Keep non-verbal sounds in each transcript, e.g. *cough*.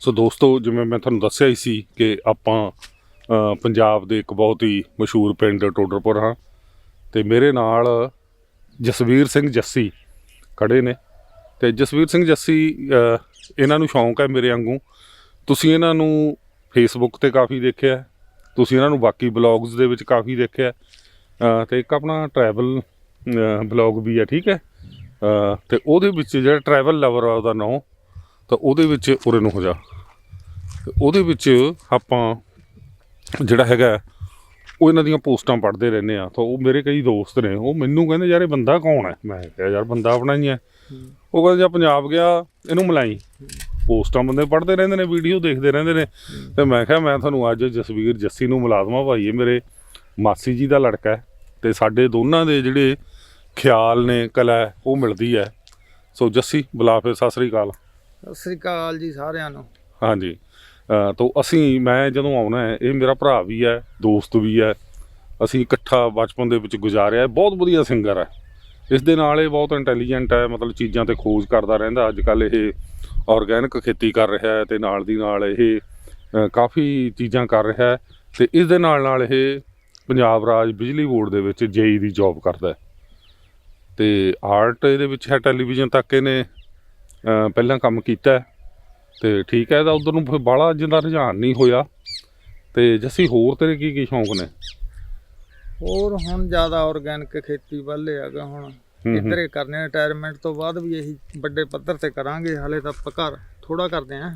ਸੋ ਦੋਸਤੋ ਜਿਵੇਂ ਮੈਂ ਤੁਹਾਨੂੰ ਦੱਸਿਆ ਹੀ ਸੀ ਕਿ ਆਪਾਂ ਪੰਜਾਬ ਦੇ ਇੱਕ ਬਹੁਤ ਹੀ ਮਸ਼ਹੂਰ ਪਿੰਡ ਟੋਡਰਪੁਰ ਹਾਂ ਤੇ ਮੇਰੇ ਨਾਲ ਜਸਵੀਰ ਸਿੰਘ ਜੱਸੀ ਖੜੇ ਨੇ ਤੇ ਜਸਵੀਰ ਸਿੰਘ ਜੱਸੀ ਇਹਨਾਂ ਨੂੰ ਸ਼ੌਂਕ ਹੈ ਮੇਰੇ ਵਾਂਗੂ। ਤੁਸੀਂ ਇਹਨਾਂ ਨੂੰ ਫੇਸਬੁੱਕ ਤੇ ਕਾਫੀ ਦੇਖਿਆ ਤੁਸੀਂ ਇਹਨਾਂ ਨੂੰ ਬਾਕੀ ਬਲੌਗਸ ਦੇ ਵਿੱਚ ਕਾਫੀ ਦੇਖਿਆ ਅ, ਤੇ ਇੱਕ ਆਪਣਾ ਟਰੈਵਲ ਬਲੌਗ ਵੀ ਹੈ ਠੀਕ ਹੈ? ਅ, ਤੇ ਉਹਦੇ ਵਿੱਚ ਜਿਹੜਾ ਟਰੈਵਲ ਲਵਰ ਆ ਉਹਦਾ ਨਾਮ ਤਾਂ ਉਹਦੇ ਵਿੱਚ ਉਰੇ ਨੂੰ ਹੋ ਜਾ। ਤੇ ਉਹਦੇ ਵਿੱਚ ਆਪਾਂ ਜਿਹੜਾ ਹੈਗਾ ਉਹ ਇਹਨਾਂ ਦੀਆਂ ਪੋਸਟਾਂ ਪੜ੍ਹਦੇ ਰਹਿੰਦੇ ਆ। ਤਾਂ ਉਹ ਮੇਰੇ ਕਈ ਦੋਸਤ ਨੇ ਉਹ ਮੈਨੂੰ ਕਹਿੰਦੇ ਯਾਰ ਇਹ ਬੰਦਾ ਕੌਣ ਹੈ? ਮੈਂ ਕਿਹਾ ਯਾਰ ਬੰਦਾ ਆਪਣਾ ਹੀ ਹੈ। ਉਹ ਕਹਿੰਦੇ ਜੇ ਪੰਜਾਬ ਗਿਆ ਇਹਨੂੰ ਮਿਲਾਈ। ਪੋਸਟਾਂ ਬੰਦੇ ਪੜ੍ਹਦੇ ਰਹਿੰਦੇ ਨੇ ਵੀਡੀਓ ਦੇਖਦੇ ਰਹਿੰਦੇ ਨੇ। ਤੇ ਮੈਂ ਕਿਹਾ ਮੈਂ ਤੁਹਾਨੂੰ ਅੱਜ ਜਸਵੀਰ ਜੱਸੀ ਨੂੰ ਮਿਲਾ ਦੇਵਾਂ ਭਾਈ ਇਹ ਮੇਰੇ ਮਾਸੀ ਜੀ ਦਾ ਲੜਕਾ ਹੈ। ਤੇ ਸਾਡੇ ਦੋਨਾਂ ਦੇ ਜਿਹੜੇ ਖਿਆਲ ਨੇ ਕਲਾ ਉਹ ਮਿਲਦੀ ਹੈ। ਸੋ ਜੱਸੀ ਬੁਲਾ ਫਿਰ ਸਤਿ ਸ੍ਰੀ ਅਕਾਲ। ਸਤਿ ਸ੍ਰੀ ਅਕਾਲ ਜੀ ਸਾਰਿਆਂ ਨੂੰ। ਹਾਂਜੀ। ਅ, ਅਸੀਂ ਮੈਂ ਜਦੋਂ ਆਉਣਾ ਹੈ ਇਹ ਮੇਰਾ ਭਰਾ ਵੀ ਹੈ ਦੋਸਤ ਵੀ ਹੈ। ਅਸੀਂ ਇਕੱਠਾ ਬਚਪਨ ਦੇ ਵਿੱਚ ਗੁਜ਼ਾਰਿਆ ਬਹੁਤ ਵਧੀਆ ਸਿੰਗਰ ਹੈ। ਇਸ ਦੇ ਨਾਲ ਇਹ ਬਹੁਤ ਇੰਟੈਲੀਜੈਂਟ ਹੈ ਮਤਲਬ ਚੀਜ਼ਾਂ ਤੇ ਖੋਜ ਕਰਦਾ ਰਹਿੰਦਾ। ਅੱਜ ਕੱਲ ਇਹ ਆਰਗੈਨਿਕ ਖੇਤੀ ਕਰ ਰਿਹਾ ਹੈ ਤੇ ਨਾਲ ਦੀ ਨਾਲ ਇਹ ਕਾਫੀ ਚੀਜ਼ਾਂ ਕਰ ਰਿਹਾ ਹੈ। ਤੇ ਇਸ ਦੇ ਨਾਲ ਨਾਲ ਇਹ ਪੰਜਾਬ ਰਾਜ ਬਿਜਲੀ ਬੋਰਡ ਦੇ ਵਿੱਚ ਜੇਈ ਦੀ ਜੌਬ ਕਰਦਾ ਹੈ। ਤੇ ਆਰਟ ਇਹਦੇ ਵਿੱਚ ਹੈ ਟੈਲੀਵਿਜ਼ਨ ਤੱਕ ਇਹਨੇ ਪਹਿਲਾਂ ਕੰਮ ਕੀਤਾ ਤੇ ਠੀਕ ਹੈ ਇਹਦਾ ਉਧਰ ਨੂੰ ਫਿਰ ਬਾਹਲਾ ਜਿੰਦਾ ਰੁਝਾਨ ਨਹੀਂ ਹੋਇਆ। ਤੇ ਜੱਸੀ ਹੋਰ ਤੇਰੇ ਕੀ ਕੀ ਸ਼ੌਂਕ ਨੇ? ਹੋਰ ਹੁਣ ਜ਼ਿਆਦਾ ਆਰਗੈਨਿਕ ਖੇਤੀ ਵੱਲ ਹੈਗਾ ਹੁਣ। ਹੂੰ। ਇੱਧਰੇ ਕਰਨੇ ਰਿਟਾਇਰਮੈਂਟ ਤੋਂ ਬਾਅਦ ਵੀ ਇਹੀ ਵੱਡੇ ਪੱਧਰ ਤੇ ਕਰਾਂਗੇ ਹਲੇ ਤਾਂ ਆਪਾਂ ਘਰ ਥੋੜਾ ਕਰਦੇ ਆਂ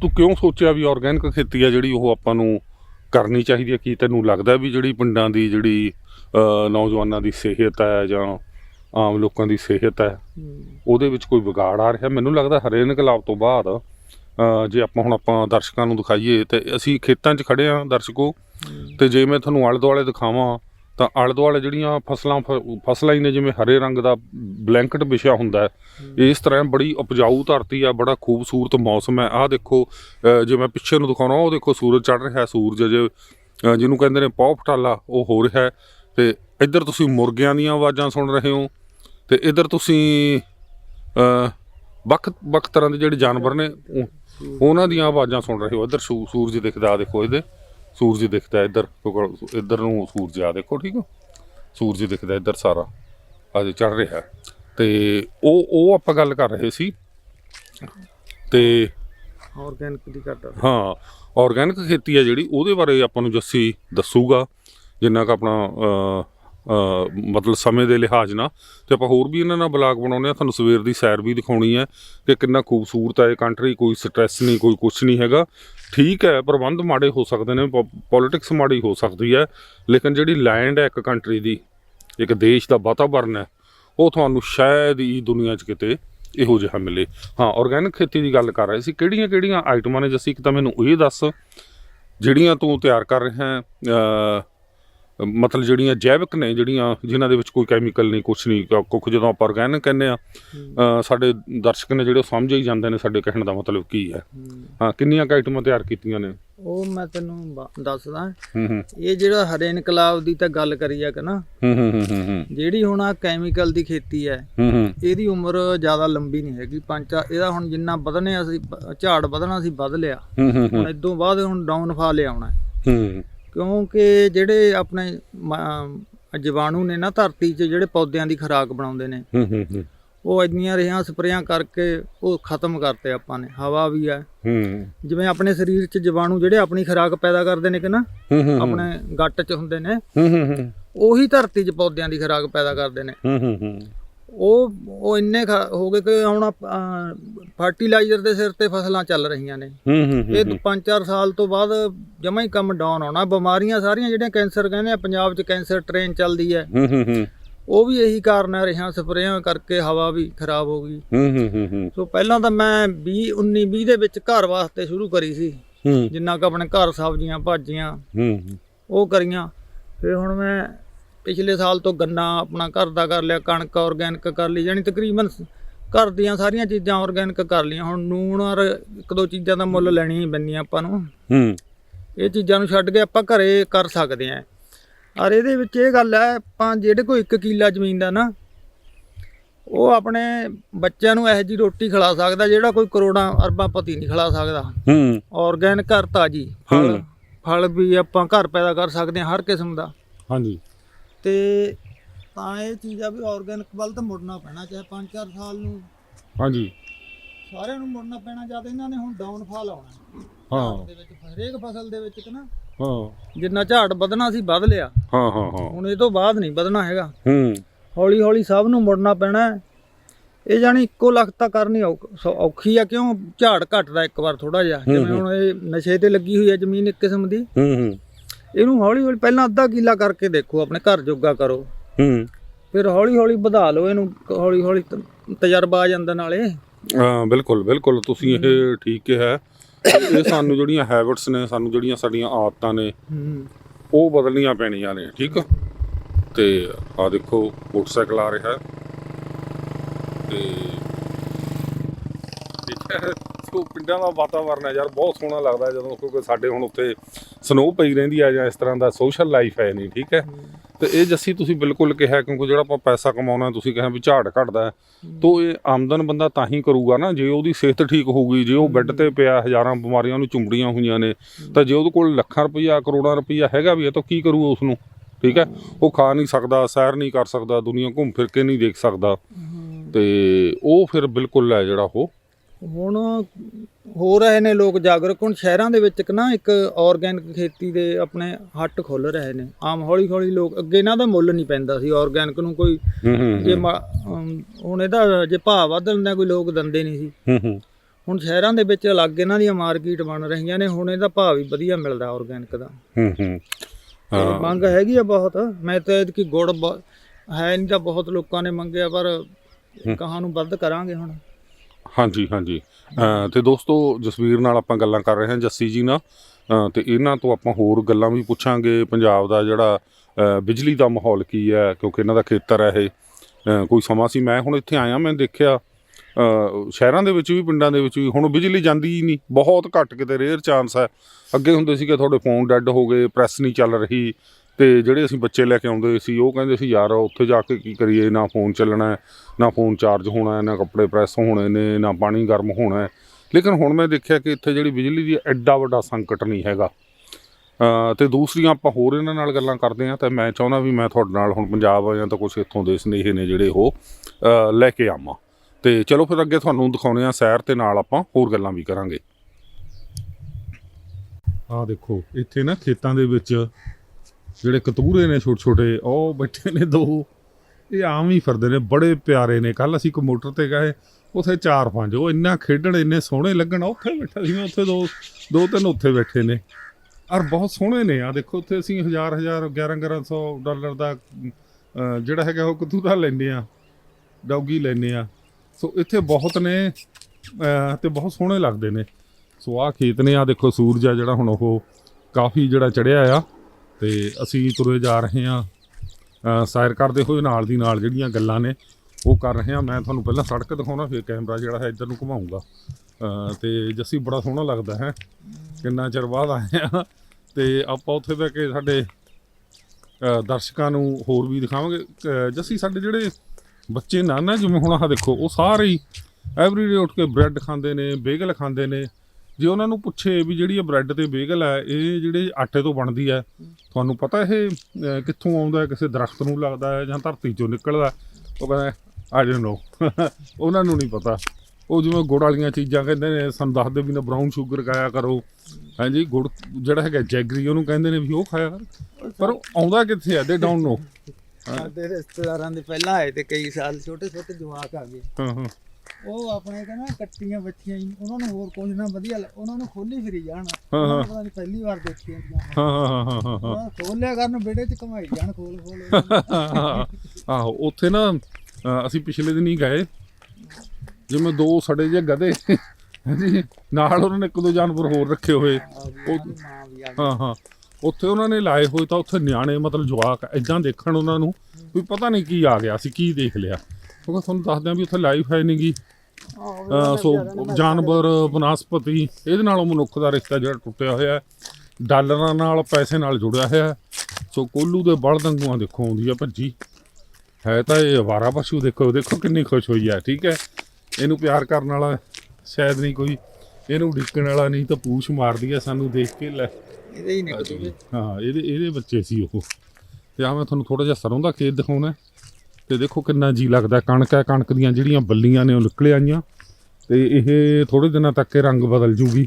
ਤੂੰ ਕਿਉਂ ਸੋਚਿਆ ਵੀ ਆਰਗੈਨਿਕ ਖੇਤੀ ਆ ਜਿਹੜੀ ਉਹ ਆਪਾਂ ਨੂੰ ਕਰਨੀ ਚਾਹੀਦੀ ਹੈ? ਕੀ ਤੈਨੂੰ ਲੱਗਦਾ ਵੀ ਜਿਹੜੀ ਪਿੰਡਾਂ ਦੀ ਜਿਹੜੀ ਨੌਜਵਾਨਾਂ ਦੀ ਸਿਹਤ ਹੈ ਜਾਂ ਆਮ ਲੋਕਾਂ ਦੀ ਸਿਹਤ ਹੈ। ਉਹਦੇ ਵਿੱਚ ਕੋਈ ਵਿਗਾੜ ਆ ਰਿਹਾ। ਮੈਨੂੰ ਲੱਗਦਾ ਹਰੇ ਇਨਕਲਾਬ ਤੋਂ ਬਾਅਦ ਜੇ ਆਪਾਂ ਹੁਣ ਆਪਾਂ ਦਰਸ਼ਕਾਂ ਨੂੰ ਦਿਖਾਈਏ ਤੇ ਅਸੀਂ ਖੇਤਾਂ 'ਚ ਖੜੇ ਆ ਦਰਸ਼ਕੋ ਤੇ ਜੇ ਮੈਂ ਤੁਹਾਨੂੰ ਆਲੇ ਦੁਆਲੇ ਦਿਖਾਵਾਂ, ਤਾਂ ਆਲੇ ਦੁਆਲੇ ਜਿਹੜੀਆਂ ਫਸਲਾਂ, ਫ- ਫਸਲਾਂ ਹੀ ਨੇ, ਜਿਵੇਂ ਹਰੇ ਰੰਗ ਦਾ ਬਲੈਂਕਟ ਵਿਛਿਆ ਹੁੰਦਾ ਇਸ ਤਰ੍ਹਾਂ ਬੜੀ ਉਪਜਾਊ ਧਰਤੀ ਆ, ਬੜਾ ਖੂਬਸੂਰਤ ਮੌਸਮ ਹੈ। ਆਹ ਦੇਖੋ ਜੇ ਮੈਂ ਪਿੱਛੇ ਨੂੰ ਦਿਖਾਉਣਾ, ਉਹ ਦੇਖੋ ਸੂਰਜ ਚੜ ਰਿਹਾ, ਸੂਰਜ ਜੇ ਜਿਹਨੂੰ ਕਹਿੰਦੇ ਨੇ ਪੌ ਪਟਾਲਾ, ਉਹ ਹੋ ਰਿਹਾ ਹੈ। ਤੇ ਇੱਧਰ ਤੁਸੀਂ ਮੁਰਗਿਆਂ ਦੀਆਂ ਆਵਾਜ਼ਾਂ ਸੁਣ ਰਹੇ ਹੋ। ਤੇ ਇੱਧਰ ਤੁਸੀਂ ਵੱਖ ਵੱਖ ਤਰ੍ਹਾਂ ਦੇ ਜਿਹੜੇ ਜਾਨਵਰ ਨੇ ਉਹ- ਉਹਨਾਂ ਦੀਆਂ ਆਵਾਜ਼ਾਂ ਸੁਣ ਰਹੇ ਹੋ। ਇੱਧਰ ਸੂਰਜ ਦਿਖਦਾ ਦੇਖੋ ਇਹਦੇ। ਸੂਰਜ ਦਿਖਦਾ ਇੱਧਰ ਇੱਧਰ ਨੂੰ ਸੂਰਜ ਆ ਦੇਖੋ ਠੀਕ ਆ ਸੂਰਜ ਦਿਖਦਾ ਇੱਧਰ ਸਾਰਾ। ਅੱਜ ਚੜ ਰਿਹਾ। ਹੈ। ਤੇ ਉਹ ਉਹ ਆਪਾਂ ਗੱਲ ਕਰ ਰਹੇ ਸੀ। ਤੇ ਆਰਗੈਨਿਕ ਦੀ ਕਰਦਾ ਹਾਂ ਆਰਗੈਨਿਕ ਖੇਤੀ ਹੈ ਜਿਹੜੀ ਉਹਦੇ ਬਾਰੇ ਆਪਾਂ ਨੂੰ ਜੱਸੀ ਦੱਸੂਗਾ। ਜਿੰਨਾ ਕੁ ਆਪਣਾ ਮਤਲਬ ਸਮੇਂ ਦੇ ਲਿਹਾਜ਼ ਨਾਲ। ਤੇ ਆਪਾਂ ਹੋਰ ਵੀ ਇਹਨਾਂ ਨਾਲ ਬਲਾਗ ਬਣਾਉਨੇ ਆ ਤੁਹਾਨੂੰ ਸਵੇਰ ਦੀ ਸੈਰ ਵੀ ਦਿਖਾਉਣੀ ਹੈ ਕਿ ਕਿੰਨਾ ਖੂਬਸੂਰਤ ਹੈ ਇਹ ਕੰਟਰੀ ਕੋਈ ਸਟ੍ਰੈਸ ਨਹੀਂ, ਕੋਈ ਕੁਝ ਨਹੀਂ ਹੈਗਾ। ਠੀਕ ਹੈ, ਪ੍ਰਬੰਧ ਮਾੜੇ ਹੋ ਸਕਦੇ ਨੇ ਪੋਲਿਟਿਕਸ ਮਾੜੀ ਹੋ ਸਕਦੀ ਹੈ, ਲੇਕਿਨ ਜਿਹੜੀ ਲੈਂਡ ਹੈ ਇੱਕ ਕੰਟਰੀ ਦੀ, ਇੱਕ ਦੇਸ਼ ਦਾ ਵਾਤਾਵਰਨ ਹੈ, ਉਹ ਤੁਹਾਨੂੰ ਸ਼ਾਇਦ ਹੀ ਦੁਨੀਆ 'ਚ ਕਿਤੇ ਇਹੋ ਜਿਹਾ ਮਿਲੇ। ਹਾਂ ਆਰਗੈਨਿਕ ਖੇਤੀ ਦੀ ਗੱਲ ਕਰ ਰਹੇ ਸੀ। ਕਿਹੜੀਆਂ ਕਿਹੜੀਆਂ ਆਈਟਮਾਂ ਨੇ? ਜਸੀ, ਇੱਕ ਤਾਂ ਮੈਨੂੰ ਇਹ ਦੱਸ, ਜਿਹੜੀਆਂ ਤੂੰ ਤਿਆਰ ਕਰ ਰਿਹਾ ਹੈ ਮਤਲਬ ਜਿਹੜੀਆਂ ਜੈਵਿਕ ਨੇ ਜਿਹੜੀਆਂ ਜਿਨ੍ਹਾਂ ਦੇ ਵਿੱਚ ਕੋਈ ਕੈਮੀਕਲ ਨਹੀਂ ਕੁਝ ਨਹੀਂ ਕਿਉਂਕਿ ਜਦੋਂ ਆਪਾਂ ਆਰਗੈਨਿਕ ਕਹਿੰਦੇ ਆ ਸਾਡੇ ਦਰਸ਼ਕ ਨੇ ਜਿਹੜੇ ਸਮਝ ਹੀ ਜਾਂਦੇ ਨੇ ਸਾਡੇ ਕਹਿਣ ਦਾ ਮਤਲਬ ਕੀ ਹੈ। ਹਾਂ। ਕਿੰਨੀਆਂ ਕੁ ਆਈਟਮਾਂ ਤਿਆਰ ਕੀਤੀਆਂ ਨੇ? ਉਹ ਮੈਂ ਤੈਨੂੰ ਦੱਸਦਾ। ਇਹ ਜਿਹੜਾ ਹਰੇ ਇਨਕਲਾਬ ਦੀ ਤਾਂ ਗੱਲ ਕਰੀ ਆ ਕਿ ਨਾ? ਜਿਹੜੀ ਹੁਣ ਆ ਕੈਮੀਕਲ ਦੀ ਖੇਤੀ ਹੈ ਇਹਦੀ ਉਮਰ ਜ਼ਿਆਦਾ ਲੰਬੀ ਨਹੀਂ ਹੈਗੀ। ਪੰਜ ਇਹਦਾ ਹੁਣ ਜਿੰਨਾ ਵਧਣੇ ਅਸੀਂ ਝਾੜ ਵਧਣਾ ਸੀ ਵੱਧ ਲਿਆ। ਹੁਣ ਇਦੋਂ ਬਾਅਦ ਹੁਣ ਡਾਊਨਫਾਲ ਆਉਣਾ ਕਿਉਂਕਿ ਜਿਹੜੇ ਆਪਣੇ ਮ- ਜੀਵਾਣੂ ਨੇ ਨਾ ਧਰਤੀ 'ਚ ਜਿਹੜੇ ਪੌਦਿਆਂ ਦੀ ਖੁਰਾਕ ਬਣਾਉਂਦੇ ਨੇ ਹੂੰ ਹੂੰ ਹੂੰ। ਉਹ ਇੰਨੀਆਂ ਰੇਹਾਂ ਸਪਰੇਆਂ ਕਰਕੇ ਉਹ ਖਤਮ ਕਰਤੇ ਆਪਾਂ ਨੇ ਹਵਾ ਵੀ ਹੈ। ਹੂੰ। ਜਿਵੇਂ ਆਪਣੇ ਸਰੀਰ 'ਚ ਜੀਵਾਣੂ ਜਿਹੜੇ ਆਪਣੀ ਖੁਰਾਕ ਪੈਦਾ ਕਰਦੇ ਨੇ ਕਿ ਨਾ ਹੂੰ ਹੂੰ। ਆਪਣੇ ਗੱਟ 'ਚ ਹੁੰਦੇ ਨੇ ਹੂੰ ਹੂੰ ਹੂੰ। ਉਹੀ ਧਰਤੀ 'ਚ ਪੌਦਿਆਂ ਦੀ ਖੁਰਾਕ ਪੈਦਾ ਕਰਦੇ ਨੇ। ਹੂੰ ਹੂੰ ਹੂੰ। ਉਹ ਉਹ ਇੰਨੇ ਖ- ਹੋ ਗਏ ਕਿ ਹੁਣ ਫਰਟੀਲਾਈਜ਼ਰ ਦੇ ਸਿਰ ਤੇ ਫਸਲਾਂ ਚੱਲ ਰਹੀਆਂ ਨੇ। ਹੂੰ ਹੂੰ ਹੂੰ ਇਹ 5-4 ਸਾਲ ਤੋਂ ਬਾਅਦ ਜਮਾ ਹੀ ਕੰਮ ਡਾਊਨ ਆਉਣਾ। ਬਿਮਾਰੀਆਂ ਸਾਰੀਆਂ ਜਿਹੜੀਆਂ ਕੈਂਸਰ ਕਹਿੰਦੇ ਆ ਪੰਜਾਬ 'ਚ ਕੈਂਸਰ ਟ੍ਰੇਨ ਚੱਲਦੀ ਹੈ। ਹੂੰ ਹੂੰ ਹੂੰ। ਉਹ ਵੀ ਇਹੀ ਕਾਰਨ ਹੈ ਰੇਹਾਂ ਸਪਰੇਆਂ ਕਰਕੇ ਹਵਾ ਵੀ ਖਰਾਬ ਹੋ ਗਈ। ਹੂੰ ਹੂੰ ਹੂੰ ਹੂੰ। ਸੋ ਪਹਿਲਾਂ ਤਾਂ ਮੈਂ 20 19 20 ਦੇ ਵਿੱਚ ਘਰ ਵਾਸਤੇ ਸ਼ੁਰੂ ਕਰੀ ਸੀ। ਹੂੰ। ਜਿੰਨਾ ਕੁ ਆਪਣੇ ਘਰ ਸਬਜ਼ੀਆਂ ਭਾਜੀਆਂ ਹੂੰ। ਉਹ ਕਰੀਆਂ। ਫਿਰ ਹੁਣ ਮੈਂ ਪਿਛਲੇ ਸਾਲ ਤੋਂ ਗੰਨਾ ਆਪਣਾ ਘਰ ਦਾ ਕਰ ਲਿਆ ਕਣਕ ਆਰਗੈਨਿਕ ਕਰ ਲਈ ਯਾਨੀ ਤਕਰੀਬਨ ਘਰ ਦੀਆਂ ਸਾਰੀਆਂ ਚੀਜ਼ਾਂ ਆਰਗੈਨਿਕ ਕਰ ਲਈਆਂ। ਹੁਣ ਨੂਣ ਔਰ ਇੱਕ ਦੋ ਚੀਜ਼ਾਂ ਦਾ ਮੁੱਲ ਲੈਣੀਆਂ ਹੀ ਪੈਂਦੀਆਂ ਆਪਾਂ ਨੂੰ। ਹੂੰ। ਇਹ ਚੀਜ਼ਾਂ ਨੂੰ ਛੱਡ ਕੇ ਆਪਾਂ ਘਰੇ ਕਰ ਸਕਦੇ ਆਂ ਔਰ ਇਹਦੇ ਵਿੱਚ ਇਹ ਗੱਲ ਹੈ ਆਪਾਂ ਜਿਹੜੇ ਕੋਈ 1 ਕਿੱਲਾ ਜ਼ਮੀਨ ਦਾ ਨਾ ਉਹ ਆਪਣੇ ਬੱਚਿਆਂ ਨੂੰ ਇਹੋ ਜੀ ਰੋਟੀ ਖਿਲਾ ਸਕਦਾ ਜਿਹੜਾ ਕੋਈ ਕਰੋੜਾਂ ਅਰਬਾਂ ਪਤੀ ਨਹੀਂ ਖਿਲਾ ਸਕਦਾ। ਹੂੰ। ਆਰਗੈਨਿਕ ਘਰ ਤਾਜੀ ਫਲ। ਫਲ ਵੀ ਆਪਾਂ ਘਰ ਪੈਦਾ ਕਰ ਸਕਦੇ ਹਾਂ ਹਰ ਕਿਸਮ ਦਾ। ਹਾਂਜੀ। ਤੇ ਤਾਂ ਇਹ ਚੀਜ਼ ਆ ਵੀ ਆਰਗੈਨਿਕ ਵੱਲ ਤਾਂ ਮੁੜਨਾ ਪੈਣਾ ਚਾਹੇ 5-4 ਸਾਲ ਨੂੰ। ਹਾਂਜੀ। ਸਾਰਿਆਂ ਨੂੰ ਮੁੜਨਾ ਪੈਣਾ ਜਦ ਇਹਨਾਂ ਨੇ ਹੁਣ ਡਾਊਨਫਾਲ ਆਉਣਾ। ਹਾਂ। ਦੇ ਵਿੱਚ ਹਰੇਕ ਫਸਲ ਦੇ ਵਿੱਚ ਕਿ ਨਾ ਹਾਂ। ਜਿੰਨਾ ਝਾੜ ਵਧਣਾ ਸੀ ਵੱਧ ਲਿਆ। ਹਾਂ ਹਾਂ ਹਾਂ। ਹੁਣ ਇਹ ਤੋਂ ਬਾਅਦ ਨਹੀਂ ਵਧਣਾ ਹੈਗਾ। ਹੂੰ। ਹੌਲੀ ਹੌਲੀ ਸਭ ਨੂੰ ਮੁੜਨਾ ਪੈਣਾ। ਇਹ ਜਾਨੀ ਇੱਕੋ ਲੱਖ ਤਾਂ ਕਰਨੀ ਔਖੀ ਆ ਕਿਉਂ? ਝਾੜ ਘਟਦਾ ਇੱਕ ਵਾਰ ਥੋੜਾ ਜਿਹਾ। ਜਿਵੇਂ ਹੁਣ ਇਹ ਨਸ਼ੇ ਤੇ ਲੱਗੀ ਹੋਈ ਹੈ ਜ਼ਮੀਨ ਇੱਕ ਕਿਸਮ ਦੀ। ਹੂੰ ਹੂੰ। ਇਹਨੂੰ ਹੌਲੀ ਹੌਲੀ ਪਹਿਲਾਂ ਅੱਧਾ ਕਿੱਲਾ ਕਰਕੇ ਦੇਖੋ ਆਪਣੇ ਘਰ ਜੋਗਾ ਕਰੋ। ਹੂੰ। ਫਿਰ ਹੌਲੀ ਹੌਲੀ ਵਧਾ ਲਓ ਇਹਨੂੰ ਹੌਲੀ ਹੌਲੀ ਤਜਰਬਾ ਆ ਜਾਂਦਾ ਨਾਲੇ। ਹਾਂ ਬਿਲਕੁਲ ਬਿਲਕੁਲ ਤੁਸੀਂ ਇਹ ਠੀਕ ਕਿਹਾ ਇਹ ਸਾਨੂੰ ਜਿਹੜੀਆਂ ਹੈਬਿਟਸ ਨੇ ਸਾਨੂੰ ਜਿਹੜੀਆਂ ਸਾਡੀਆਂ ਆਦਤਾਂ ਨੇ ਹੂੰ। ਉਹ ਬਦਲਣੀਆਂ ਪੈਣੀਆਂ ਨੇ ਠੀਕ? ਤੇ ਆ ਦੇਖੋ ਮੋਟਰਸਾਈਕਲ ਆ ਰਿਹਾ ਤੇ ਠੀਕ ਹੈ ਸੋ ਪਿੰਡਾਂ ਦਾ ਵਾਤਾਵਰਨ ਹੈ ਯਾਰ, ਬਹੁਤ ਸੋਹਣਾ ਲੱਗਦਾ ਜਦੋਂ, ਕਿਉਂਕਿ ਸਾਡੇ ਹੁਣ ਉੱਥੇ ਸਨੋ ਪਈ ਰਹਿੰਦੀ ਆ ਜਾਂ ਇਸ ਤਰ੍ਹਾਂ ਦਾ ਸੋਸ਼ਲ ਲਾਈਫ ਹੈ ਨਹੀਂ, ਠੀਕ ਹੈ? ਤੇ ਇਹ ਜੱਸੀ ਤੁਸੀਂ ਬਿਲਕੁਲ ਕਿਹਾ, ਕਿਉਂਕਿ ਜਿਹੜਾ ਆਪਾਂ ਪੈਸਾ ਕਮਾਉਣਾ, ਤੁਸੀਂ ਕਿਹਾ ਵੀ ਝਾੜ ਘਟਦਾ ਹੈ, ਤੋ ਇਹ ਆਮਦਨ ਬੰਦਾ ਤਾਂ ਹੀ ਕਰੂਗਾ ਨਾ, ਜੇ ਉਹਦੀ ਸਿਹਤ ਠੀਕ ਹੋਊਗੀ, ਜੇ ਉਹ ਬੈੱਡ ਤੇ ਪਿਆ, ਹਜ਼ਾਰਾਂ ਬਿਮਾਰੀਆਂ ਨੂੰ ਚੁੰਬੜੀਆਂ ਹੋਈਆਂ ਨੇ, ਤਾਂ ਜੇ ਉਹਦੇ ਕੋਲ ਲੱਖਾਂ ਰੁਪਈਆ, ਕਰੋੜਾਂ ਰੁਪਈਆ ਹੈਗਾ ਵੀ ਹੈ, ਤਾਂ ਕੀ ਕਰੂ ਉਸ ਨੂੰ ਠੀਕ ਹੈ? ਉਹ ਖਾ ਨਹੀਂ ਸਕਦਾ, ਸੈਰ ਨਹੀਂ ਕਰ ਸਕਦਾ, ਦੁਨੀਆ ਘੁੰਮ ਫਿਰ ਕੇ ਨਹੀਂ ਦੇਖ ਸਕਦਾ। ਤੇ ਉਹ ਫਿਰ ਬਿਲਕੁਲ ਹੈ ਜਿਹੜਾ ਉਹ ਹੁਣ ਹੋ ਰਹੇ ਨੇ ਲੋਕ ਜਾਗਰੂਕ ਹੁਣ ਸ਼ਹਿਰਾਂ ਦੇ ਵਿੱਚ ਇੱਕ ਨਾ ਇੱਕ ਆਰਗੈਨਿਕ ਖੇਤੀ ਦੇ ਆਪਣੇ ਹੱਟ ਖੁੱਲ ਰਹੇ ਨੇ। ਆਮ ਹੌਲੀ ਹੌਲੀ ਲੋਕ ਅੱਗੇ ਇਹਨਾਂ ਦਾ ਮੁੱਲ ਨਹੀਂ ਪੈਂਦਾ ਸੀ ਆਰਗੈਨਿਕ ਨੂੰ ਕੋਈ ਜੇ ਹੁਣ ਇਹਦਾ ਜੇ ਭਾਅ ਵੱਧ ਲੈਂਦਾ ਕੋਈ ਲੋਕ ਦਿੰਦੇ ਨਹੀਂ ਸੀ। ਹੁਣ ਸ਼ਹਿਰਾਂ ਦੇ ਵਿੱਚ ਅਲੱਗ ਇਹਨਾਂ ਦੀਆਂ ਮਾਰਕੀਟ ਬਣ ਰਹੀਆਂ ਨੇ ਹੁਣ ਇਹਦਾ ਭਾਅ ਵੀ ਵਧੀਆ ਮਿਲਦਾ ਆਰਗੈਨਿਕ ਦਾ। ਹੂੰ ਮੰਗ ਹੈਗੀ ਆ ਬਹੁਤ। ਮੈਂ ਤਾਂ ਇਹਦੀ ਗੁੜ ਬ- ਹੈ ਨਹੀਂ ਤਾਂ ਬਹੁਤ ਲੋਕਾਂ ਨੇ ਮੰਗਿਆ ਪਰ ਕਹਾਂ ਨੂੰ ਵੱਧ ਕਰਾਂਗੇ ਹੁਣ। ਹਾਂਜੀ ਹਾਂਜੀ। ਅਹ ਤੇ ਦੋਸਤੋ, ਜਸਵੀਰ ਨਾਲ ਆਪਾਂ ਗੱਲਾਂ ਕਰ ਰਹੇ ਹਾਂ ਜੱਸੀ ਜੀ ਨਾਲ। ਅਹ ਤੇ ਇਹਨਾਂ ਤੋਂ ਆਪਾਂ ਹੋਰ ਗੱਲਾਂ ਵੀ ਪੁੱਛਾਂਗੇ। ਪੰਜਾਬ ਦਾ ਜਿਹੜਾ, ਅਹ ਬਿਜਲੀ ਦਾ ਮਾਹੌਲ ਕੀ ਹੈ, ਕਿਉਂਕਿ ਇਹਨਾਂ ਦਾ ਖੇਤਰ ਹੈ ਇਹ। ਅਹ ਕੋਈ ਸਮਾਂ ਸੀ, ਮੈਂ ਹੁਣ ਇੱਥੇ ਆਇਆ, ਮੈਂ ਦੇਖਿਆ, ਅਹ ਸ਼ਹਿਰਾਂ ਦੇ ਵਿੱਚ ਵੀ, ਪਿੰਡਾਂ ਦੇ ਵਿੱਚ ਵੀ, ਹੁਣ ਬਿਜਲੀ ਜਾਂਦੀ ਹੀ ਨਹੀਂ। ਬਹੁਤ ਘੱਟ ਕਿਤੇ ਰੇਅਰ ਚਾਂਸ ਹੈ। ਅੱਗੇ ਹੁੰਦੇ ਸੀ ਕਿ ਤੁਹਾਡੇ ਫੋਨ ਡੈੱਡ ਹੋ ਗਏ ਪ੍ਰੈਸ ਨਹੀਂ ਚੱਲ ਰਹੀ। ਤੇ ਜਿਹੜੇ ਅਸੀਂ ਬੱਚੇ ਲੈ ਕੇ ਆਉਂਦੇ ਸੀ, ਉਹ ਕਹਿੰਦੇ ਸੀ, ਯਾਰ, ਉੱਥੇ ਜਾ ਕੇ ਕੀ ਕਰੀਏ? ਨਾ ਫੋਨ ਚੱਲਣਾ ਨਾ ਫੋਨ ਚਾਰਜ ਹੋਣਾ ਨਾ ਕੱਪੜੇ ਪ੍ਰੈਸ ਹੋਣੇ ਨੇ, ਨਾ ਪਾਣੀ ਗਰਮ ਹੋਣਾ ਲੇਕਿਨ ਹੁਣ ਮੈਂ ਦੇਖਿਆ ਕਿ ਇੱਥੇ ਜਿਹੜੀ ਬਿਜਲੀ ਦੀ ਐਡਾ ਵੱਡਾ ਸੰਕਟ ਨਹੀਂ ਹੈਗਾ। ਅ ਤੇ ਦੂਸਰੀਆਂ ਆਪਾਂ ਹੋਰ ਇਹਨਾਂ ਨਾਲ ਗੱਲਾਂ ਕਰਦੇ ਹਾਂ, ਤਾਂ ਮੈਂ ਚਾਹੁੰਦਾ ਵੀ ਮੈਂ ਤੁਹਾਡੇ ਨਾਲ ਹੁਣ ਪੰਜਾਬ ਆ ਜਾਂ ਤਾਂ ਕੁਝ ਇੱਥੋਂ ਦੇ ਸਨੇਹ ਨੇ ਜਿਹੜੇ ਉਹ ਲੈ ਕੇ ਆਵਾਂ। ਤੇ ਚਲੋ ਫਿਰ ਅੱਗੇ ਤੁਹਾਨੂੰ ਦਿਖਾਉਣੇ ਆ ਸੈਰ ਤੇ ਨਾਲ ਆਪਾਂ ਹੋਰ ਗੱਲਾਂ ਵੀ ਕਰਾਂਗੇ। ਆਹ ਦੇਖੋ, ਇੱਥੇ ਨਾ ਖੇਤਾਂ ਦੇ ਵਿੱਚ ਜਿਹੜੇ ਕਤੂਰੇ ਨੇ ਛੋਟੇ ਛੋਟੇ ਉਹ ਬੈਠੇ ਨੇ ਦੋ। ਇਹ ਆਮ ਹੀ ਫਿਰਦੇ ਨੇ ਬੜੇ ਪਿਆਰੇ ਨੇ। ਕੱਲ ਅਸੀਂ ਇੱਕ ਮੋਟਰ ਤੇ ਗਏ ਉੱਥੇ ਚਾਰ ਪੰਜ ਉਹ ਇੰਨਾ ਖੇਡਣ ਇੰਨੇ ਸੋਹਣੇ ਲੱਗਣ ਉੱਥੇ ਬੈਠਾ ਸੀ ਮੈਂ ਉੱਥੇ ਦੋ ਦੋ ਤਿੰਨ ਉੱਥੇ ਬੈਠੇ ਨੇ। ਔਰ ਬਹੁਤ ਸੋਹਣੇ ਨੇ। ਆ ਦੇਖੋ ਉੱਥੇ ਅਸੀਂ ਹਜ਼ਾਰ ਹਜ਼ਾਰ 11 1100 ਡਾਲਰ ਦਾ ਜਿਹੜਾ ਹੈਗਾ ਉਹ ਕਤੂਰਾ ਲੈਂਦੇ ਆ ਡੌਗੀ ਲੈਂਦੇ ਆ ਸੋ ਇੱਥੇ ਬਹੁਤ ਨੇ ਅਹ, ਤੇ ਬਹੁਤ ਸੋਹਣੇ ਲੱਗਦੇ ਨੇ। ਸੋ ਆਹ ਖੇਤ ਨੇ ਆ ਦੇਖੋ ਸੂਰਜ ਆ ਜਿਹੜਾ ਹੁਣ ਉਹ ਕਾਫੀ ਜਿਹੜਾ ਚੜਿਆ ਆ। ਤੇ ਅਸੀਂ ਤੁਰੇ ਜਾ ਰਹੇ ਹਾਂ ਅ, ਸੈਰ ਕਰਦੇ ਹੋਏ ਨਾਲ ਦੀ ਨਾਲ ਜਿਹੜੀਆਂ ਗੱਲਾਂ ਨੇ ਉਹ ਕਰ ਰਹੇ ਹਾਂ। ਮੈਂ ਤੁਹਾਨੂੰ ਪਹਿਲਾਂ ਸੜਕ ਦਿਖਾਉਣਾ ਫਿਰ ਕੈਮਰਾ ਜਿਹੜਾ ਹੈ ਇੱਧਰ ਨੂੰ ਘੁਮਾਊਂਗਾ ਅ, ਤੇ ਜੱਸੀ ਬੜਾ ਸੋਹਣਾ ਲੱਗਦਾ ਹੈ। ਕਿੰਨਾ ਚਿਰ ਬਾਅਦ ਆਏ ਆ ਤੇ ਆਪਾਂ ਉੱਥੇ ਬਹਿ ਕੇ ਸਾਡੇ ਦਰਸ਼ਕਾਂ ਨੂੰ ਹੋਰ ਵੀ ਦਿਖਾਵਾਂਗੇ। ਜੱਸੀ ਸਾਡੇ ਜਿਹੜੇ ਬੱਚੇ ਨਾ ਨਾ ਜਿਵੇਂ ਹੁਣ ਆਹ ਦੇਖੋ ਉਹ ਸਾਰੇ ਹੀ ਐਵਰੀਡੇ ਉੱਠ ਕੇ ਬ੍ਰੈਡ ਖਾਂਦੇ ਨੇ ਬੇਗਲ ਖਾਂਦੇ ਨੇ। ਜੇ ਉਹਨਾਂ ਨੂੰ ਪੁੱਛੇ ਵੀ ਜਿਹੜੀ ਇਹ ਬ੍ਰੈਡ ਤੇ ਬੇਗਲ ਹੈ ਇਹ ਜਿਹੜੇ ਆਟੇ ਤੋਂ ਬਣਦੀ ਹੈ ਤੁਹਾਨੂੰ ਪਤਾ ਇਹ ਕਿੱਥੋਂ ਆਉਂਦਾ ਕਿਸੇ ਦਰਖਤ ਨੂੰ ਲੱਗਦਾ ਹੈ ਜਾਂ ਧਰਤੀ ਚੋਂ ਨਿਕਲਦਾ? ਉਹ ਕਹਿੰਦਾ ਆਈ ਡੋਨਟ ਨੋ ਉਹਨਾਂ ਨੂੰ ਨਹੀਂ ਪਤਾ। ਉਹ ਜਿਵੇਂ ਗੁੜ ਵਾਲੀਆਂ ਚੀਜ਼ਾਂ ਕਹਿੰਦੇ ਨੇ ਸਾਨੂੰ ਦੱਸਦੇ ਵੀ ਨਾ ਬਰਾਊਨ ਸ਼ੂਗਰ ਖਾਇਆ ਕਰੋ। ਹਾਂਜੀ ਗੁੜ ਜਿਹੜਾ ਹੈਗਾ ਜੈਗਰੀ ਉਹਨੂੰ ਕਹਿੰਦੇ ਨੇ ਵੀ ਉਹ ਖਾਇਆ ਕਰ। ਪਰ ਉਹ ਆਉਂਦਾ ਕਿੱਥੇ ਹੈ? ਦੇ ਡੋਨਟ ਨੋ ਸਾਡੇ ਰਿਸ਼ਤੇਦਾਰਾਂ ਦੇ ਪਹਿਲਾਂ ਆਏ ਤੇ ਕਈ ਸਾਲ ਛੋਟੇ ਛੋਟੇ ਜਵਾਕ ਆ ਗਏ। ਹਾਂ ਹਾਂ। ਉਹ ਆਪਣੇ ਕਹਿੰਦਾ ਕੱਟੀਆਂ ਬੱਚੀਆਂ ਹੀ ਉਹਨਾਂ ਨੂੰ ਹੋਰ ਕੁਝ ਨਾ ਵਧੀਆ ਉਹਨਾਂ ਨੂੰ ਖੋਲੀ ਫਿਰੀ ਜਾਣ। ਹਾਂ, ਉਹਨਾਂ ਨੂੰ ਪਤਾ ਨਹੀਂ ਪਹਿਲੀ ਵਾਰ ਦੇਖੀਆਂ ਹਾਂ ਹਾਂ ਹਾਂ ਹਾਂ ਹਾਂ ਖੋਲਿਆ ਕਰਨ ਵਿਹੜੇ ਚ ਕਮਾਈ ਜਾਣ ਖੋਲ ਖੋਲ *laughs* ਆਹੋ ਉੱਥੇ ਨਾ ਅ, ਅਸੀਂ ਪਿਛਲੇ ਦਿਨ ਹੀ ਗਏ। ਜਿਵੇਂ ਦੋ ਸੜੇ ਜਿਹੇ ਗਧੇ ਹਾਂਜੀ ਨਾਲ ਉਹਨਾਂ ਨੇ ਇੱਕ ਦੋ ਜਾਨਵਰ ਹੋਰ ਰੱਖੇ ਹੋਏ। ਉਹ ਮਾਂ ਵੀ ਆ ਹਾਂ ਹਾਂ। ਉੱਥੇ ਉਹਨਾਂ ਨੇ ਲਾਏ ਹੋਏ ਤਾਂ ਉੱਥੇ ਨਿਆਣੇ ਮਤਲਬ ਜਵਾਕ ਐਦਾਂ ਦੇਖਣ ਉਹਨਾਂ ਨੂੰ ਵੀ ਪਤਾ ਨਹੀਂ ਕੀ ਆ ਗਿਆ ਸੀ ਕੀ ਦੇਖ ਲਿਆ। ਕਿਉਂਕਿ ਤੁਹਾਨੂੰ ਦੱਸਦੇ ਆ ਵੀ ਉੱਥੇ ਲਾਈਫ ਹੈ ਨਹੀਂਗੀ ਅਹ ਸੋ ਜਾਨਵਰ ਬਨਸਪਤੀ ਇਹਦੇ ਨਾਲੋਂ ਮਨੁੱਖ ਦਾ ਰਿਸ਼ਤਾ ਜਿਹੜਾ ਟੁੱਟਿਆ ਹੋਇਆ ਹੈ। ਡਾਲਰਾਂ ਨਾਲ ਪੈਸੇ ਨਾਲ ਜੁੜਿਆ ਹੋਇਆ। ਸੋ ਕੋਲੂ ਦੇ ਬਲਦ ਵਾਂਗੂਆਂ ਦੇਖੋ ਆਉਂਦੀ ਆ ਭੱਜੀ। ਹੈ ਤਾਂ ਇਹ ਅਵਾਰਾ ਪਸ਼ੂ ਦੇਖੋ ਦੇਖੋ ਕਿੰਨੀ ਖੁਸ਼ ਹੋਈ ਹੈ ਠੀਕ ਹੈ। ਇਹਨੂੰ ਪਿਆਰ ਕਰਨ ਵਾਲਾ ਸ਼ਾਇਦ ਨਹੀਂ ਕੋਈ ਇਹਨੂੰ ਡਿੱਕਣ ਵਾਲਾ ਨਹੀਂ ਤਾਂ ਪੂਛ ਮਾਰਦੀ ਹੈ ਸਾਨੂੰ ਦੇਖ ਕੇ ਲੈ। ਇਹਦੇ ਹੀ ਨਿਕਲੂਗੇ। ਹਾਂ ਇਹਦੇ ਇਹਦੇ ਬੱਚੇ ਸੀ ਉਹ। ਤੇ ਆ ਮੈਂ ਤੁਹਾਨੂੰ ਥੋੜਾ ਜਿਹਾ ਸਰੋਂ ਦਾ ਖੇਤ ਦਿਖਾਉਣਾ ਤੇ ਦੇਖੋ ਕਿੰਨਾ ਜੀ ਲੱਗਦਾ ਕਣਕ ਹੈ, ਕਣਕ ਦੀਆਂ ਜਿਹੜੀਆਂ ਬੱਲੀਆਂ ਨੇ ਉਹ ਨਿਕਲ ਆਈਆਂ। ਤੇ ਇਹ ਥੋੜੇ ਦਿਨਾਂ ਤੱਕ ਇਹ ਰੰਗ ਬਦਲ ਜੂਗੀ।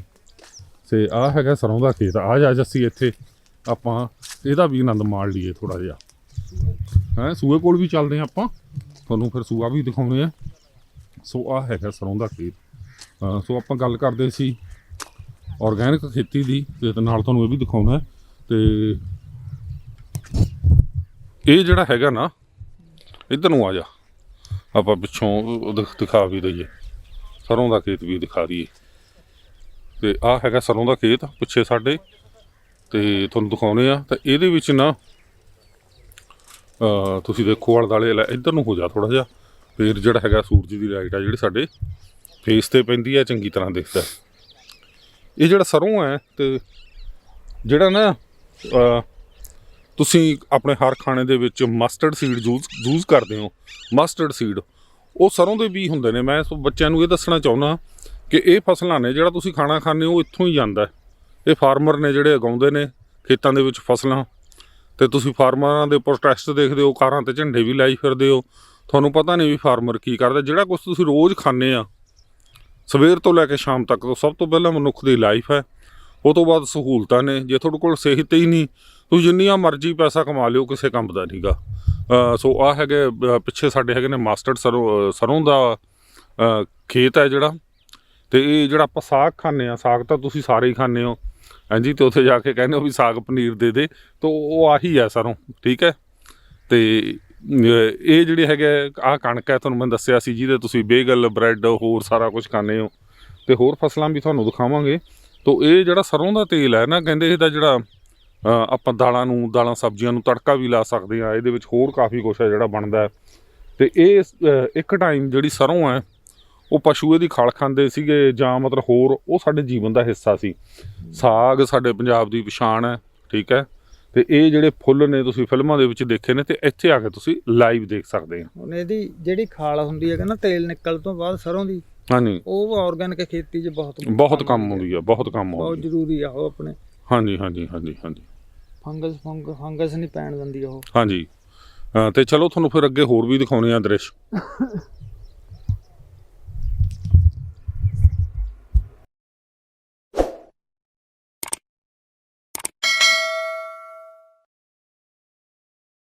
ਤੇ ਆ ਹੈਗਾ ਸਰੋਂ ਦਾ ਖੇਤ। ਆ ਜਾ ਜੱਸੀ, ਇੱਥੇ ਆਪਾਂ ਇਹਦਾ ਵੀ ਆਨੰਦ ਮਾਣ ਲਈਏ ਥੋੜਾ ਜਿਹਾ। ਹੈ, ਸੂਏ ਕੋਲ ਵੀ ਚੱਲਦੇ ਆ ਆਪਾਂ। ਤੁਹਾਨੂੰ ਫਿਰ ਸੂਆ ਵੀ ਦਿਖਾਉਣੇ ਆ। ਸੋ ਆ ਹੈਗਾ ਸਰੋਂ ਦਾ ਖੇਤ। ਸੋ ਆਪਾਂ ਗੱਲ ਕਰਦੇ ਸੀ ਆਰਗੈਨਿਕ ਖੇਤੀ ਦੀ, ਤੇ ਨਾਲ ਤੁਹਾਨੂੰ ਇਹ ਵੀ ਦਿਖਾਉਣਾ ਹੈ। ਤੇ ਇਹ ਜਿਹੜਾ ਹੈਗਾ ਨਾ ਇੱਧਰ ਨੂੰ ਆ ਜਾ। ਆਪਾਂ ਪਿੱਛੋਂ ਦਿਖ- ਦਿਖਾ ਵੀ ਦਈਏ। ਸਰੋਂ ਦਾ ਖੇਤ ਵੀ ਦਿਖਾ ਦਈਏ। ਤੇ ਆ ਹੈਗਾ ਸਰੋਂ ਦਾ ਖੇਤ ਪਿੱਛੇ ਸਾਡੇ। ਤੇ ਤੁਹਾਨੂੰ ਦਿਖਾਉਣੇ ਆ। ਤਾਂ ਇਹਦੇ ਵਿੱਚ ਨਾ ਅ ਤੁਸੀਂ ਦੇਖੋ ਆਲੇ ਦਾਲੇ ਲੈ, ਇੱਧਰ ਨੂੰ ਹੋ ਜਾ ਥੋੜਾ ਜਿਹਾ। ਫੇਰ ਜਿਹੜਾ ਹੈਗਾ ਸੂਰਜ ਦੀ ਲਾਈਟ ਆ ਜਿਹੜੀ ਸਾਡੇ ਫੇਸ ਤੇ ਪੈਂਦੀ ਹੈ ਚੰਗੀ ਤਰ੍ਹਾਂ ਦਿਖਦਾ। ਇਹ ਜਿਹੜਾ ਸਰੋਂ ਹੈ ਤੇ ਜਿਹੜਾ ਨਾ ਅ ਤੁਸੀਂ ਆਪਣੇ ਹਰ ਖਾਣੇ ਦੇ ਵਿੱਚ ਮਸਟਰਡ ਸੀਡ ਯੂਜ਼ ਯੂਜ਼ ਕਰਦੇ ਹੋ ਮਸਟਰਡ ਸੀਡ ਉਹ ਸਰੋਂ ਦੇ ਬੀਜ ਹੁੰਦੇ ਨੇ। ਮੈਂ ਸੋ ਬੱਚਿਆਂ ਨੂੰ ਇਹ ਦੱਸਣਾ ਚਾਹੁੰਦਾ ਕਿ ਇਹ ਫਸਲਾਂ ਨੇ ਜਿਹੜਾ ਤੁਸੀਂ ਖਾਣਾ ਖਾਂਦੇ ਹੋ, ਉਹ ਇੱਥੋਂ ਹੀ ਜਾਂਦਾ ਇਹ ਫਾਰਮਰ ਨੇ ਜਿਹੜੇ ਉਗਾਉਂਦੇ ਨੇ ਖੇਤਾਂ ਦੇ ਵਿੱਚ ਫਸਲਾਂ। ਤੇ ਤੁਸੀਂ ਫਾਰਮਰਾਂ ਦੇ ਪ੍ਰੋਟੈਸਟ ਦੇਖਦੇ ਹੋ, ਕਾਰਾਂ ਤੇ ਝੰਡੇ ਵੀ ਲਾਈ ਫਿਰਦੇ ਹੋ। ਤੁਹਾਨੂੰ ਪਤਾ ਨਹੀਂ ਵੀ ਫਾਰਮਰ ਕੀ ਕਰਦਾ। ਜਿਹੜਾ ਕੁਝ ਤੁਸੀਂ ਰੋਜ਼ ਖਾਂਦੇ ਆ, ਸਵੇਰ ਤੋਂ ਲੈ ਕੇ ਸ਼ਾਮ ਤੱਕ ਤੋਂ ਸਭ ਤੋਂ ਪਹਿਲਾਂ ਮਨੁੱਖ ਦੀ ਲਾਈਫ ਹੈ। ਉਹ ਤੋਂ ਬਾਅਦ ਸਹੂਲਤਾਂ ਨੇ। ਜੇ ਤੁਹਾਡੇ ਕੋਲ ਸਿਹਤ ਹੀ ਨਹੀਂ ਤੁਸੀਂ ਜਿੰਨੀਆਂ ਮਰਜ਼ੀ ਪੈਸਾ ਕਮਾ ਲਿਓ ਕਿਸੇ ਕੰਮ ਦਾ ਨਹੀਂਗਾ ਸੋ ਆ ਹੈਗੇ ਪਿੱਛੇ ਸਾਡੇ ਹੈਗੇ ਨੇ ਮਾਸਟਰਡ ਸਰੋਂ ਅ, ਦਾ ਖੇਤ ਹੈ ਜਿਹੜਾ। ਤੇ ਇਹ ਜਿਹੜਾ ਆਪਾਂ ਸਾਗ ਖਾਂਦੇ ਆ ਸਾਗ ਤਾਂ ਤੁਸੀਂ ਸਾਰੇ ਹੀ ਖਾਂਦੇ ਹੋ। ਹਾਂਜੀ ਤੇ ਉੱਥੇ ਜਾ ਕੇ ਕਹਿੰਦੇ ਹੋ ਵੀ ਸਾਗ ਪਨੀਰ ਦੇ ਦੇ ਤਾਂ ਉਹ ਆਹੀ ਹੈ ਸਰੋਂ ਠੀਕ ਹੈ? ਤੇ ਇਹ ਜਿਹੜੇ ਹੈਗੇ ਆ ਕਣਕ ਹੈ ਤੁਹਾਨੂੰ ਮੈਂ ਦੱਸਿਆ ਸੀ ਜਿਹਦੇ ਤੁਸੀਂ ਬੇਗਲ ਬ੍ਰੈਡ ਹੋਰ ਸਾਰਾ ਕੁਝ ਖਾਂਦੇ ਹੋ। ਤੇ ਹੋਰ ਫਸਲਾਂ ਵੀ ਤੁਹਾਨੂੰ ਦਿਖਾਵਾਂਗੇ। ਤੋ ਇਹ ਜਿਹੜਾ ਸਰੋਂ ਦਾ ਤੇਲ ਹੈ ਨਾ ਕਹਿੰਦੇ ਇਹਦਾ ਜਿਹੜਾ ਆਪਾਂ ਦਾਲਾਂ ਨੂੰ ਦਾਲਾਂ ਸਬਜ਼ੀਆਂ ਨੂੰ ਤੜਕਾ ਵੀ ਲਾ ਸਕਦੇ ਆ ਇਹਦੇ ਵਿੱਚ ਹੋਰ ਕਾਫੀ ਕੁਝ ਹੈ ਜਿਹੜਾ ਬਣਦਾ। ਤੇ ਇਹ ਇੱਕ ਟਾਈਮ ਜਿਹੜੀ ਸਰੋਂ ਹੈ ਉਹ ਪਸ਼ੂ ਇਹਦੀ ਖਲ ਖਾਂਦੇ ਸੀਗੇ ਜਾਂ ਮਤਲਬ ਹੋਰ ਉਹ ਸਾਡੇ ਜੀਵਨ ਦਾ ਹਿੱਸਾ ਸੀ। ਸਾਗ ਸਾਡੇ ਪੰਜਾਬ ਦੀ ਪਛਾਣ ਹੈ ਠੀਕ ਹੈ। ਤੇ ਇਹ ਜਿਹੜੇ ਫੁੱਲ ਨੇ ਤੁਸੀਂ ਫਿਲਮਾਂ ਦੇ ਵਿੱਚ ਦੇਖੇ ਨੇ ਤੇ ਇੱਥੇ ਆ ਕੇ ਤੁਸੀਂ ਲਾਈਵ ਦੇਖ ਸਕਦੇ ਆ ਹੁਣ ਇਹਦੀ ਜਿਹੜੀ ਖਾਲ ਹੁੰਦੀ ਹੈ ਕਹਿੰਦਾ ਤੇਲ ਨਿਕਲ ਤੋਂ ਬਾਅਦ ਸਰੋਂ ਦੀ ਹਾਂਜੀ। ਉਹ ਆਰਗੈਨਿਕ ਖੇਤੀ 'ਚ ਬਹੁਤ ਬਹੁਤ ਕੰਮ ਆਉਂਦੀ ਆ ਬਹੁਤ ਕੰਮ ਬਹੁਤ ਆਉਂਦੀ ਆ। ਜ਼ਰੂਰੀ ਆ ਉਹ ਆਪਣੇ। ਹਾਂਜੀ ਹਾਂਜੀ ਹਾਂਜੀ ਹਾਂਜੀ। ਫੰਗਸ ਫੰਗ ਫੰਗਸ ਨਹੀਂ ਪੈਣ ਦਿੰਦੀ ਉਹ। ਹਾਂਜੀ। ਅ, ਤੇ ਚਲੋ ਤੁਹਾਨੂੰ ਫਿਰ ਅੱਗੇ ਹੋਰ ਵੀ ਦਿਖਾਉਣੇ ਆ ਦ੍ਰਿਸ਼। *laughs*